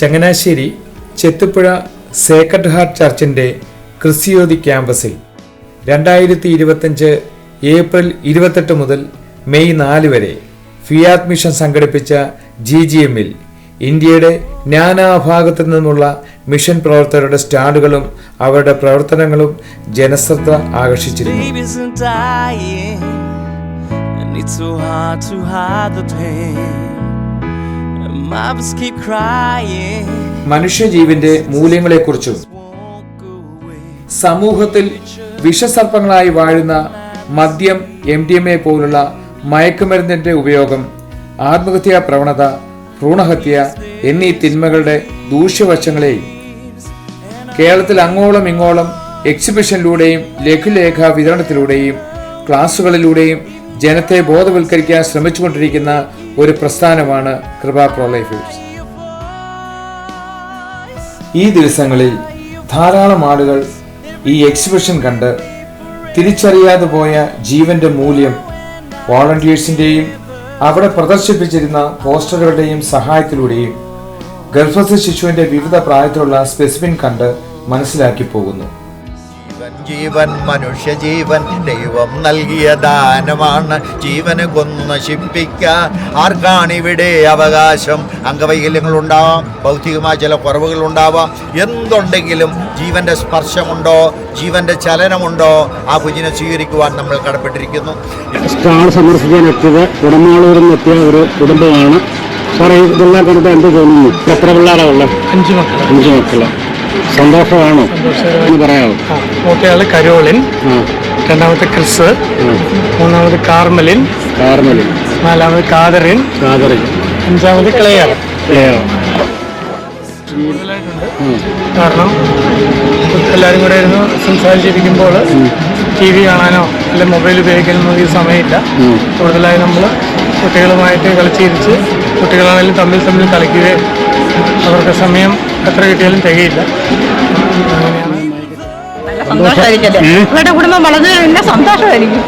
Changanassery ചെത്തുപുഴ sacred heart ചർച്ചിന്റെ ക്രിസ്യോതി ക്യാമ്പസിൽ രണ്ടായിരത്തി ഇരുപത്തഞ്ച് ഏപ്രിൽ ഇരുപത്തെട്ട് മുതൽ മെയ് നാല് വരെ ഫിയാത് മിഷൻ സംഘടിപ്പിച്ച ജി ജി എമ്മിൽ ഇന്ത്യയുടെ നാനാഭാഗത്തു നിന്നുമുള്ള മിഷൻ പ്രവർത്തകരുടെ സ്റ്റാളുകളും അവരുടെ പ്രവർത്തനങ്ങളും ജനശ്രദ്ധ ആകർഷിച്ചിരുന്നു. മനുഷ്യജീവന്റെ മൂല്യങ്ങളെക്കുറിച്ചും. സമൂഹത്തിൽ വിഷസർപ്പങ്ങളായി വാഴുന്ന മദ്യം എം ഡി എം എ പോലുള്ള മയക്കുമരുന്നിന്റെ ഉപയോഗം ആത്മഹത്യാ പ്രവണത ഭ്രൂണഹത്യ എന്നീ തിന്മകളുടെ ദൂഷ്യവശങ്ങളെയും കേരളത്തിൽ അങ്ങോളം ഇങ്ങോളം എക്സിബിഷനിലൂടെയും ലഘുലേഖ വിതരണത്തിലൂടെയും ക്ലാസുകളിലൂടെയും ജനത്തെ ബോധവൽക്കരിക്കാൻ ശ്രമിച്ചുകൊണ്ടിരിക്കുന്ന ഒരു പ്രസ്ഥാനമാണ് കൃപ പ്രോലൈഫേഴ്സ് ഈ ദിവസങ്ങളിൽ ധാരാളം ആളുകൾ ഈ എക്സിബിഷൻ കണ്ട് തിരിച്ചറിയാതെ പോയ ജീവന്റെ മൂല്യം വോളണ്ടിയേഴ്സിന്റെയും അവിടെ പ്രദർശിപ്പിച്ചിരുന്ന പോസ്റ്ററുകളുടെയും സഹായത്തിലൂടെയും ഗർഭസ്ഥ ശിശുവിന്റെ വിവിധ പ്രായത്തിലുള്ള സ്പെസിഫിൻ കണ്ട് മനസ്സിലാക്കി പോകുന്നു. ജീവൻ ജീവൻ മനുഷ്യജീവൻ ദൈവം നൽകിയ ദാനമാണ്. ജീവനെ കൊന്നു നശിപ്പിക്കാൻ ആർക്കാണിവിടെ അവകാശം? അംഗവൈകല്യങ്ങളുണ്ടാവാം ഭൗതികമായ ചില കുറവുകളുണ്ടാവാം എന്തുണ്ടെങ്കിലും ജീവന്റെ സ്പർശമുണ്ടോ ജീവന്റെ ചലനമുണ്ടോ ആ കുഞ്ഞിനെ സ്വീകരിക്കുവാൻ നമ്മൾ കടപ്പെട്ടിരിക്കുന്നു. സ്റ്റാൾ സന്ദർശിക്കാൻ എത്തിയത് ഉടമാളൂരിൽ നിന്ന് എത്തിയ ഒരു കുടുംബമാണ്. സാറേ ഇതെല്ലാം കണ്ടിട്ട് എന്ത് തോന്നുന്നു? എത്ര പിള്ളേരാ ഉള്ളത്? അഞ്ച് മക്കൾ അഞ്ച് മക്കൾ. സന്തോഷമാണോ? പറയാമോ മൂത്തയാൾ കരോളിൻ രണ്ടാമത്തെ ക്രിസ് മൂന്നാമത് കാർമലിൻ കാർമലിൻ. നാലാമത് കാതറിൻ കാതറിൻ. അഞ്ചാമത് ക്ലെയർ. കൂടുതലായിട്ടുണ്ട്. കാരണം എല്ലാവരും കൂടെ ഇരുന്ന് സംസാരിച്ചിരിക്കുമ്പോൾ ടി വി കാണാനോ അല്ലെ മൊബൈൽ ഉപയോഗിക്കാനോ ഈ സമയമില്ല. കൂടുതലായി നമ്മൾ കുട്ടികളുമായിട്ട് കളിച്ചിരിച്ച് കുട്ടികളാണെങ്കിലും തമ്മിൽ തമ്മിൽ കളിക്കുകയും അവർക്ക് സമയം എത്ര കിട്ടിയാലും തികയില്ല. സന്തോഷമായിരിക്കല്ലേ ഇവരുടെ കുടുംബം വളർന്നു കഴിഞ്ഞാൽ സന്തോഷമായിരിക്കും.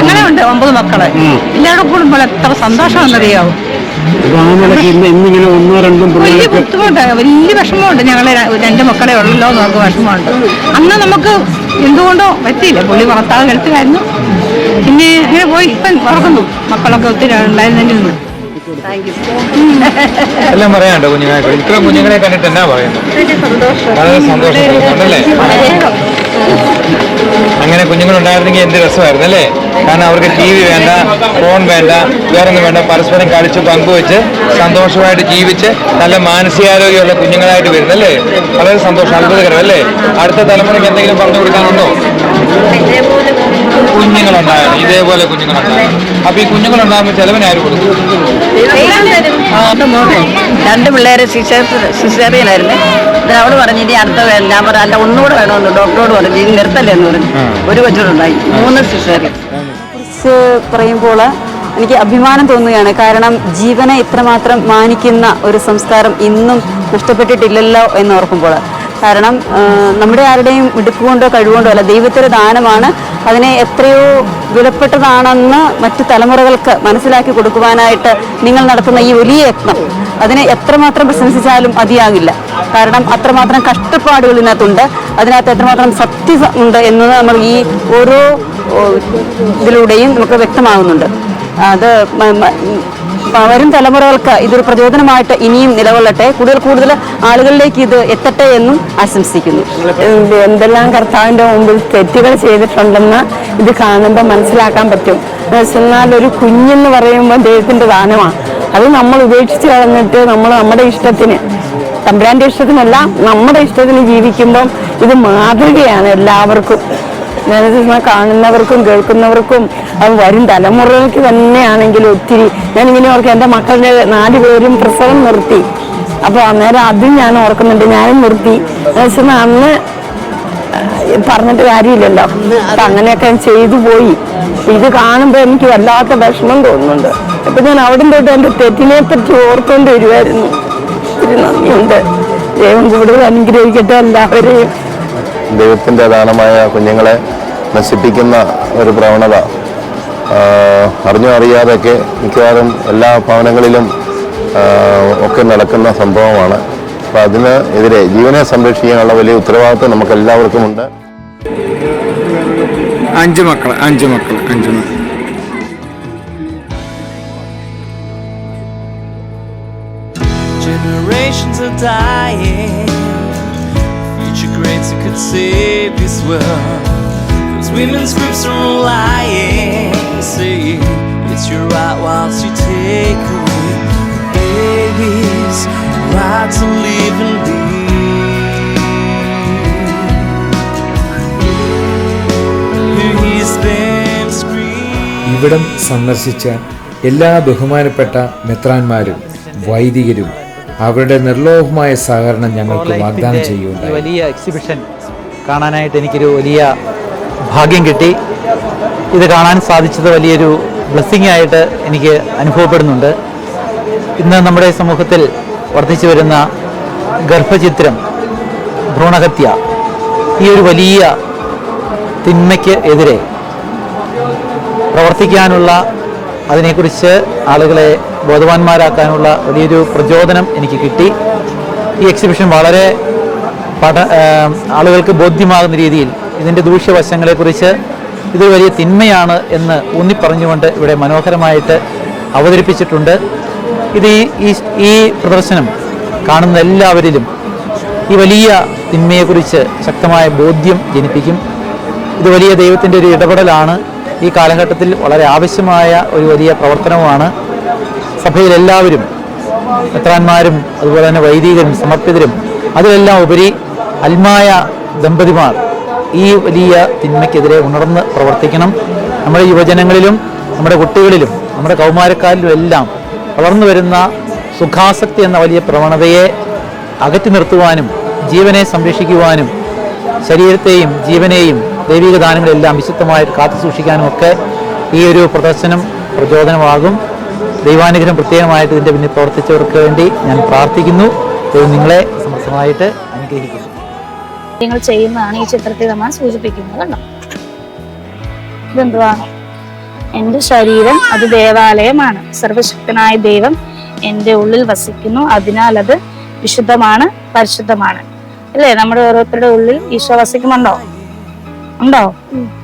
എങ്ങനെയുണ്ട് ഒമ്പത് മക്കളെ? എല്ലാവരുടെ കുടുംബം എത്ര ഇന്നിങ്ങനെ ഒന്നോ രണ്ടും വലിയ ബുദ്ധിമുട്ട്. വലിയ വിഷമമുണ്ട്. ഞങ്ങളെ രണ്ട് മക്കളെ ഉള്ളല്ലോ നമുക്ക് വിഷമമുണ്ട്. അന്ന് നമുക്ക് എന്തുകൊണ്ടോ പറ്റിയില്ല. പുള്ളി ഭർത്താവ് കിടത്തിലായിരുന്നു പിന്നെ ഇങ്ങനെ പോയി. ഇപ്പം ഉറക്കുന്നു മക്കളൊക്കെ ഒത്തിരി ഉണ്ടായിരുന്നെങ്കിൽ എല്ലാം പറയാനുണ്ടോ കുഞ്ഞുങ്ങളെ? ഇത്ര കുഞ്ഞുങ്ങളെ കണ്ടിട്ട് എന്നാ പറയുന്നത്? വളരെ അങ്ങനെ കുഞ്ഞുങ്ങളുണ്ടായിരുന്നെങ്കിൽ എന്ത് രസമായിരുന്നു അല്ലേ? കാരണം അവർക്ക് ടി വി വേണ്ട ഫോൺ വേണ്ട വേറൊന്നും വേണ്ട. പരസ്പരം കളിച്ച് പങ്കുവെച്ച് സന്തോഷമായിട്ട് ജീവിച്ച് നല്ല മാനസികാരോഗ്യമുള്ള കുഞ്ഞുങ്ങളായിട്ട് വരുന്നല്ലേ? വളരെ സന്തോഷം അത്ഭുതകരം അല്ലേ? അടുത്ത തലമുറയ്ക്ക് എന്തെങ്കിലും പറഞ്ഞു കൊടുക്കാനുണ്ടോ? കുഞ്ഞുങ്ങളുണ്ടായിരുന്നു. ഇതേപോലെ കുഞ്ഞുങ്ങളുണ്ടായിരുന്നു. അപ്പൊ ഈ കുഞ്ഞുങ്ങളുണ്ടാകുമ്പോൾ ചെലവിന് ആര് കൊടുക്കും? രണ്ട് പിള്ളേരെ സിസേറിയനായിരുന്നു എന്നിട്ട് അവൾ പറഞ്ഞു ഇനി അടുത്ത ഞാൻ പറഞ്ഞു അല്ല ഒന്നുകൂടെ വേണമെന്ന് ഡോക്ടറോട് പറഞ്ഞു. ഇനി നിർത്തല്ലേ എന്ന് പറഞ്ഞു. ഒരു കൊച്ചുണ്ടായി. മൂന്ന് സിസേറിയൻ പറയുമ്പോൾ എനിക്ക് അഭിമാനം തോന്നുകയാണ്. കാരണം ജീവനെ ഇത്രമാത്രം മാനിക്കുന്ന ഒരു സംസ്കാരം ഇന്നും നഷ്ടപ്പെട്ടിട്ടില്ലല്ലോ എന്ന് ഓർക്കുമ്പോൾ. കാരണം നമ്മുടെ ആരുടെയും മിടുക്കുകൊണ്ടോ കഴിവുകൊണ്ടോ അല്ല ദൈവത്തിന്റെ ദാനമാണ് അതിനെ എത്രയോ വിലപ്പെട്ടതാണെന്ന് മറ്റു തലമുറകൾക്ക് മനസ്സിലാക്കി കൊടുക്കുവാനായിട്ട് നിങ്ങൾ നടത്തുന്ന ഈ വലിയ യത്നം. അതിനെ എത്രമാത്രം പ്രശംസിച്ചാലും മതിയാകില്ല കാരണം അത്രമാത്രം കഷ്ടപ്പാടുകൾ ഇതിനകത്തുണ്ട്. അതിനകത്ത് എത്രമാത്രം സത്യം ഉണ്ട് എന്നത് നമ്മൾ ഈ ഓരോ ഇതിലൂടെയും നമുക്ക് വ്യക്തമാകുന്നുണ്ട്. അത് വരും തലമുറകൾക്ക് ഇതൊരു പ്രചോദനമായിട്ട് ഇനിയും നിലകൊള്ളട്ടെ. കൂടുതൽ കൂടുതൽ ആളുകളിലേക്ക് ഇത് എത്തട്ടെ എന്നും ആശംസിക്കുന്നു. എന്തെല്ലാം കർത്താവിന്റെ മുമ്പിൽ തെറ്റുകൾ ചെയ്തിട്ടുണ്ടെന്ന് ഇത് കാണുമ്പോൾ മനസ്സിലാക്കാൻ പറ്റും. എന്നാൽ ഒരു കുഞ്ഞെന്ന് പറയുമ്പോൾ ദൈവത്തിന്റെ ദാനമാണ്. അത് നമ്മൾ ഉപേക്ഷിച്ച് കളഞ്ഞിട്ട് നമ്മൾ നമ്മുടെ ഇഷ്ടത്തിന് തമ്പുരാന്റെ ഇഷ്ടത്തിനല്ല നമ്മുടെ ഇഷ്ടത്തിന് ജീവിക്കുമ്പം ഇത് മാതൃകയാണ് എല്ലാവർക്കും. ഞാനിത് കാണുന്നവർക്കും കേൾക്കുന്നവർക്കും അത് വരും തലമുറയ്ക്ക് തന്നെയാണെങ്കിലും ഒത്തിരി ഞാനിങ്ങനെ ഓർക്കും എന്റെ മക്കളുടെ നാല് പേരും പ്രസവം നിർത്തി. അപ്പോൾ അന്നേരം അതും ഞാൻ ഓർക്കുന്നുണ്ട് ഞാനും നിർത്തി. എന്ന് വെച്ചാൽ അന്ന് പറഞ്ഞിട്ട് കാര്യമില്ലല്ലോ. അപ്പൊ അങ്ങനെയൊക്കെ ചെയ്തു പോയി. ഇത് കാണുമ്പോൾ എനിക്ക് വല്ലാത്ത വിഷമം തോന്നുന്നുണ്ട്. അപ്പൊ ഞാൻ അവിടെ തൊട്ട് എന്റെ തെറ്റിനെ പറ്റി ഓർക്കൊണ്ട് വരുമായിരുന്നു ഒത്തിരി നന്ദിയുണ്ട്. ദൈവം കൂടുതൽ അനുഗ്രഹിക്കട്ടെ എല്ലാവരെയും. ദൈവത്തിന്റെ ദാനമായ കുഞ്ഞുങ്ങളെ നശിപ്പിക്കുന്ന ഒരു പ്രവണത അറിഞ്ഞോ അറിയാതെയൊക്കെ മിക്കവാറും എല്ലാ ഭവനങ്ങളിലും ഒക്കെ നടക്കുന്ന സംഭവമാണ്. അപ്പം അതിന് എതിരെ ജീവനെ സംരക്ഷിക്കാനുള്ള വലിയ ഉത്തരവാദിത്വം നമുക്ക് എല്ലാവർക്കും ഉണ്ട് അഞ്ച് മക്കൾ അഞ്ച് മക്കൾ അഞ്ച് മക്കൾ Generations of dying. Save this world. Those women's groups are all lying, saying it's your right whilst you take away the babies' right to live and be. ഇവിടം സന്ദർശിച്ച എല്ലാ ബഹുമാനപ്പെട്ട മെത്രാന്മാരും വൈദികരും അവരുടെ നിർലോഭമായ സഹകരണം ഞങ്ങൾക്ക് വാഗ്ദാനം ചെയ്യുകയുണ്ടായി വലിയ എക്സിബിഷൻ കാണാനായിട്ട് എനിക്കൊരു വലിയ ഭാഗ്യം കിട്ടി. ഇത് കാണാൻ സാധിച്ചത് വലിയൊരു ബ്ലെസ്സിങ് ആയിട്ട് എനിക്ക് അനുഭവപ്പെടുന്നുണ്ട്. ഇന്ന് നമ്മുടെ സമൂഹത്തിൽ വർദ്ധിച്ചു വരുന്ന ഗർഭചിത്രം ഭ്രൂണഹത്യ ഈ ഒരു വലിയ തിന്മയ്ക്ക് എതിരെ പ്രവർത്തിക്കാനുള്ള അതിനെക്കുറിച്ച് ആളുകളെ ബോധവാന്മാരാക്കാനുള്ള വലിയൊരു പ്രചോദനം എനിക്ക് കിട്ടി. ഈ എക്സിബിഷൻ വളരെ പഠ ആളുകൾക്ക് ബോധ്യമാകുന്ന രീതിയിൽ ഇതിന്റെ ദൂഷ്യവശങ്ങളെക്കുറിച്ച് ഇത് വലിയ തിന്മയാണ് എന്ന് ഊന്നിപ്പറഞ്ഞുകൊണ്ട് ഇവിടെ മനോഹരമായിട്ട് അവതരിപ്പിച്ചിട്ടുണ്ട്. ഇത് ഈ ഈ- പ്രദർശനം കാണുന്ന എല്ലാവരിലും ഈ വലിയ തിന്മയെക്കുറിച്ച് ശക്തമായ ബോധ്യം ജനിപ്പിക്കും. ഇത് വലിയ ദൈവത്തിന്റെ ഒരു ഇടപെടലാണ്. ഈ കാലഘട്ടത്തിൽ വളരെ ആവശ്യമായ ഒരു വലിയ പ്രവർത്തനവുമാണ്. സഭയിൽ എല്ലാവരും മെത്രാന്മാരും അതുപോലെ തന്നെ വൈദികരും സമർപ്പിതരും അതിലെല്ലാം ഉപരി അൽമായ ദമ്പതിമാർ ഈ വലിയ തിന്മയ്ക്കെതിരെ ഉണർന്ന് പ്രവർത്തിക്കണം. നമ്മുടെ യുവജനങ്ങളിലും നമ്മുടെ കുട്ടികളിലും നമ്മുടെ കൗമാരക്കാരിലും എല്ലാം വളർന്നു വരുന്ന സുഖാസക്തി എന്ന വലിയ പ്രവണതയെ അകറ്റി നിർത്തുവാനും ജീവനെ സംരക്ഷിക്കുവാനും ശരീരത്തെയും ജീവനെയും ദൈവിക ദാനങ്ങളെല്ലാം വിശുദ്ധമായിട്ട് കാത്തു സൂക്ഷിക്കാനും ഒക്കെ ഈ ഒരു പ്രദർശനം പ്രചോദനമാകും. ദൈവാനുഗ്രഹം പ്രത്യേകമായിട്ട് ഇതിന്റെ പിന്നിൽ പ്രവർത്തിച്ചവർക്ക് വേണ്ടി ഞാൻ പ്രാർത്ഥിക്കുന്നു. നിങ്ങളെ സമർത്ഥമായിട്ട് അനുഗ്രഹിക്കുന്നു. നിങ്ങൾ ചെയ്യുന്നതാണ് ഈ ചിത്രത്തിൽ നമ്മൾ സൂചിപ്പിക്കുന്നത് കണ്ടോ? ഇതെന്തുവാണ്? എന്റെ ശരീരം അത് ദേവാലയമാണ്. സർവശക്തനായ ദൈവം എന്റെ ഉള്ളിൽ വസിക്കുന്നു. അതിനാൽ അത് വിശുദ്ധമാണ് പരിശുദ്ധമാണ്. അല്ലേ? നമ്മുടെ ഓരോരുത്തരുടെ ഉള്ളിൽ ഈശോ വസിക്കുന്നുണ്ടോ? ഉണ്ടോ?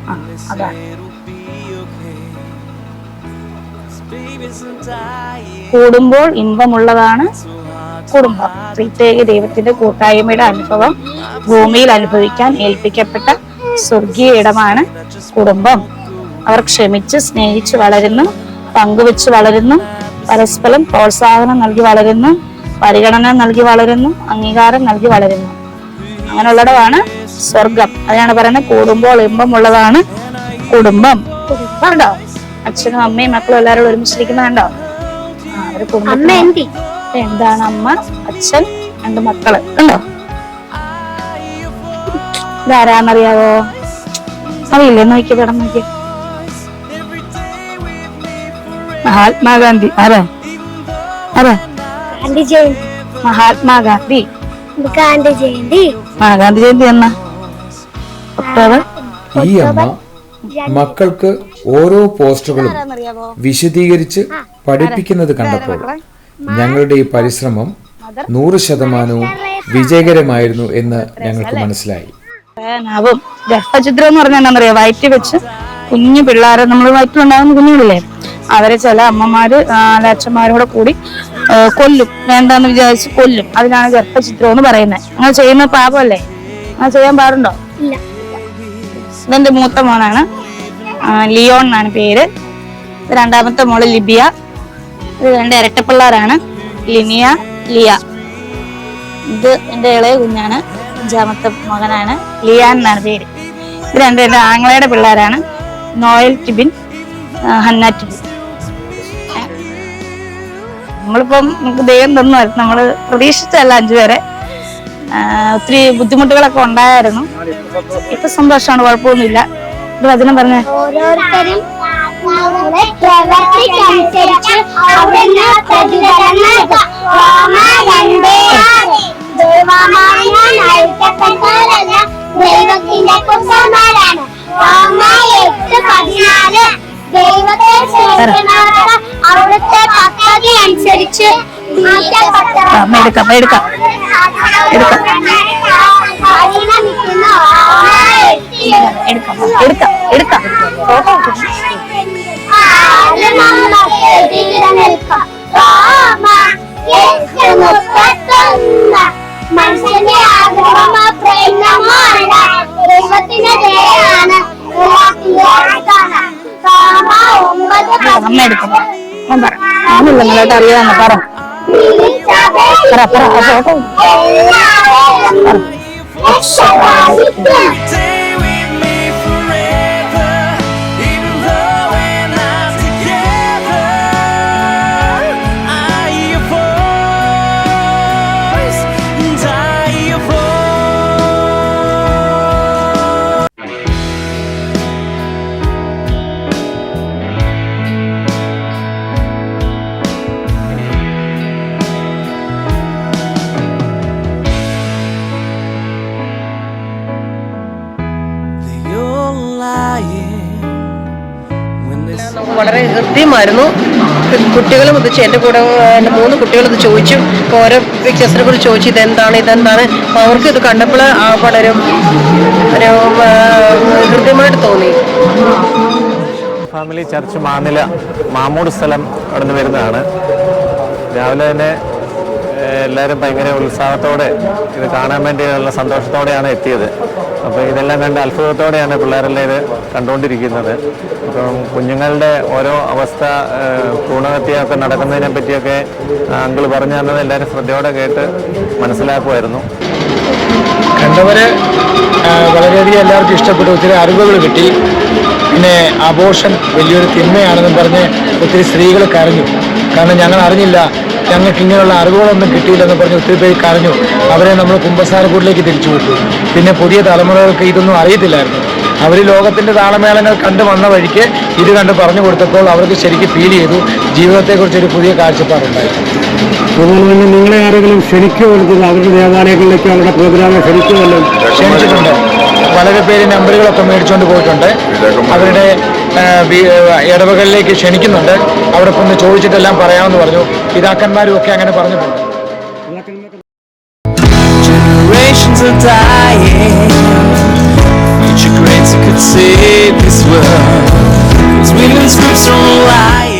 ആ അതാണ്. കൂടുമ്പോൾ ഇമ്പമുള്ളതാണ് കുടുംബം. പ്രത്യേക ദൈവത്തിന്റെ കൂട്ടായ്മയുടെ അനുഭവം ഭൂമിയിൽ അനുഭവിക്കാൻ ഏൽപ്പിക്കപ്പെട്ട സ്വർഗീയ ഇടമാണ് കുടുംബം. അവർ ക്ഷമിച്ച് സ്നേഹിച്ച് വളരുന്നു പങ്കുവെച്ച് വളരുന്നു പരസ്പരം പ്രോത്സാഹനം നൽകി വളരുന്നു പരിഗണന നൽകി വളരുന്നു അംഗീകാരം നൽകി വളരുന്നു. അങ്ങനെയുള്ളതാണ് സ്വർഗം. അതാണ് പറയുന്നത് കൂടുമ്പോൾ ഇമ്പമുള്ളതാണ് കുടുംബം. കണ്ടോ അച്ഛനും അമ്മയും മക്കളും എല്ലാവരും ഒരുമിച്ചിരിക്കുന്നത് കണ്ടോ? അവർ എന്താണ് അമ്മ അച്ഛൻ രണ്ട് മക്കൾ. കണ്ടോ? ഇതാരാന്നറിയാവോ? അറിയില്ലേ? നോക്കി പടം നോക്കി മഹാത്മാഗാന്ധി. ആരാ? ആരാ? ഗാന്ധി ജയന്തി. മഹാത്മാഗാന്ധി. ഗാന്ധി ജയന്തി. ആ ഗാന്ധി ജയന്തി എന്നാ? ഒക്ടോബർ ഈ അമ്മ മക്കൾക്ക് ഓരോ പോസ്റ്ററുകളും വിശദീകരിച്ച് പഠിപ്പിക്കുന്നത് കണ്ടപ്പോൾ ഞങ്ങളുടെ ഈ പരിശ്രമം നൂറ് ശതമാനവും വിജയകരമായിരുന്നു എന്ന് ഞങ്ങൾക്ക് മനസ്സിലായി. നാവും ഗർഭചിത്രം എന്ന് പറഞ്ഞാൽ എന്താണെന്നറിയോ? വയറ്റിൽ വെച്ച് കുഞ്ഞു പിള്ളേരെ നമ്മൾ വയറ്റിലുണ്ടാകുന്ന കുഞ്ഞുങ്ങളില്ലേ? അവരെ ചില അമ്മമാര് ആ, അല്ല അച്ഛന്മാരും കൂടെ കൊല്ലും. വേണ്ടെന്ന് വിചാരിച്ച് കൊല്ലും. അതിനാണ് ഗർഭചിത്രം എന്ന് പറയുന്നത്. അങ്ങനെ ചെയ്യുന്ന പാപമല്ലേ? അങ്ങനെ ചെയ്യാൻ പാടുണ്ടോ? ഇല്ല. ഇതെന്റെ മൂത്ത മോനാണ് ലിയോൺ എന്നാണ് പേര്. രണ്ടാമത്തെ മോൾ ലിബിയ. ഇത് രണ്ട് ഇരട്ടപ്പിള്ളേരാണ്. ലിനിയ ലിയ. ഇത് എന്റെ ഇളയ കുഞ്ഞാണ്. അഞ്ചാമത്തെ മകനാണ്. ലിയാൻ എന്നാണ് പേര്. ഇത് രണ്ട് എന്റെ ആങ്ങളയുടെ പിള്ളേരാണ്. Noel Tibin Hannah Tibin. നമ്മളിപ്പം നമുക്ക് ദൈവം തന്നു. നമ്മൾ പ്രതീക്ഷിച്ചല്ല അഞ്ചുപേരെ. ഒത്തിരി ബുദ്ധിമുട്ടുകളൊക്കെ ഉണ്ടായിരുന്നു. ഇപ്പൊ സന്തോഷമാണ് കുഴപ്പമൊന്നുമില്ല. ഇത് വചനം പറഞ്ഞേ. ഓരോരുത്തരും ആത്മാവിന്റെ പ്രവർത്തിക്കനുസരിച്ച് അവിടുന്ന് പ്രതിഫലം നൽകും റോമ രണ്ടേ ആറ്. ദൈവമാവിനാൽ നയിക്കപ്പെട്ടവരല്ല ദൈവത്തിന്റെ പുത്രന്മാരാണ് റോമ എട്ട് പതിനാല്. ദൈവത്തെ അവിടുത്തെ പദ്ധതി അനുസരിച്ച് അമ്മ എടുക്കാം എടുക്കാം. എടുക്കാം. എടുക്കാം എടുക്കാം എടുക്കാം. മനുഷ്യന്റെ ആഗ്രഹം പ്രേരണമാണ് ദൈവത്തിന്റെ ദയാണ് അമ്മ എടുക്കാം ഞാൻ പറ ഒന്നുമില്ല നിങ്ങളോട്ട് അറിയാമെന്ന് പറ. Para, para, ako, ako. Para. Para. വളരെ ഹൃദ്യമായിരുന്നു. കുട്ടികളും ഇത് എന്റെ കൂടെ എന്റെ മൂന്ന് കുട്ടികളും ഇത് ചോദിച്ചു. ഓരോ പിക്ചേഴ്സിനെ കുറിച്ച് ചോദിച്ചു ഇതെന്താണ് ഇതെന്താണ്. അവർക്ക് ഇത് കണ്ടപ്പോൾ വളരെ ഒരു ഹൃദ്യമായിട്ട് തോന്നി. ഫാമിലി ചർച്ച് മാനില മാമൂട് സ്ഥലം കടന്നു വരുന്നതാണ്. രാവിലെ തന്നെ എല്ലാവരും ഭയങ്കര ഉത്സാഹത്തോടെ ഇത് കാണാൻ വേണ്ടിയുള്ള സന്തോഷത്തോടെയാണ് എത്തിയത്. അപ്പോൾ ഇതെല്ലാം കണ്ട് അത്ഭുതത്തോടെയാണ് പിള്ളേരെല്ലാം ഇത് കണ്ടുകൊണ്ടിരിക്കുന്നത്. അപ്പം കുഞ്ഞുങ്ങളുടെ ഓരോ അവസ്ഥ ഏഹ്, നടക്കുന്നതിനെ പറ്റിയൊക്കെ അങ്കിൾ പറഞ്ഞു തന്നത് എല്ലാവരും ശ്രദ്ധയോടെ കേട്ട് മനസ്സിലാക്കുമായിരുന്നു. കണ്ടവര് വളരെയധികം എല്ലാവർക്കും ഇഷ്ടപ്പെട്ടു. ഒത്തിരി അറിവുകൾ കിട്ടി. പിന്നെ അബോഷൻ വലിയൊരു തിന്മയാണെന്നും പറഞ്ഞ് ഒത്തിരി സ്ത്രീകൾ കരഞ്ഞു. കാരണം ഞങ്ങൾ അറിഞ്ഞില്ല ഞങ്ങൾക്ക് ഇങ്ങനെയുള്ള അറിവുകളൊന്നും കിട്ടിയില്ലെന്ന് പറഞ്ഞ് ഒത്തിരി പേര് കരഞ്ഞു. അവരെ നമ്മൾ കുമ്പസാരക്കൂട്ടിലേക്ക് തിരിച്ചു വിട്ടു. പിന്നെ പുതിയ തലമുറകൾക്ക് ഇതൊന്നും അറിയത്തില്ലായിരുന്നു. അവർ ലോകത്തിന്റെ താളമേളങ്ങൾ കണ്ടു വന്ന വഴിക്ക് ഇത് കണ്ട് പറഞ്ഞു കൊടുത്തപ്പോൾ അവർക്ക് ശരിക്കും ഫീൽ ചെയ്തു. ജീവിതത്തെക്കുറിച്ച് ഒരു പുതിയ കാഴ്ചപ്പാടുണ്ടായി. അതുപോലെ തന്നെ നിങ്ങളെ ആരെങ്കിലും എടുത്തത് അവരുടെ ദേവാലയങ്ങളിലേക്ക് അവരുടെ പ്രോഗ്രാമിൽ ക്ഷണിക്കുമല്ലോ ക്ഷണിച്ചിട്ടുണ്ട്. വളരെ പേര് നമ്പറുകളൊക്കെ മേടിച്ചുകൊണ്ട് പോയിട്ടുണ്ട്. അവരുടെ ഇടവകളിലേക്ക് ക്ഷണിക്കുന്നുണ്ട്. അവിടെ ഒന്ന് ചോദിച്ചിട്ടെല്ലാം പറയാമെന്ന് പറഞ്ഞു. പിതാക്കന്മാരും ഒക്കെ അങ്ങനെ പറഞ്ഞിട്ടുണ്ട് Generations are dying. Future greats could save this world. Cause women's groups are lying.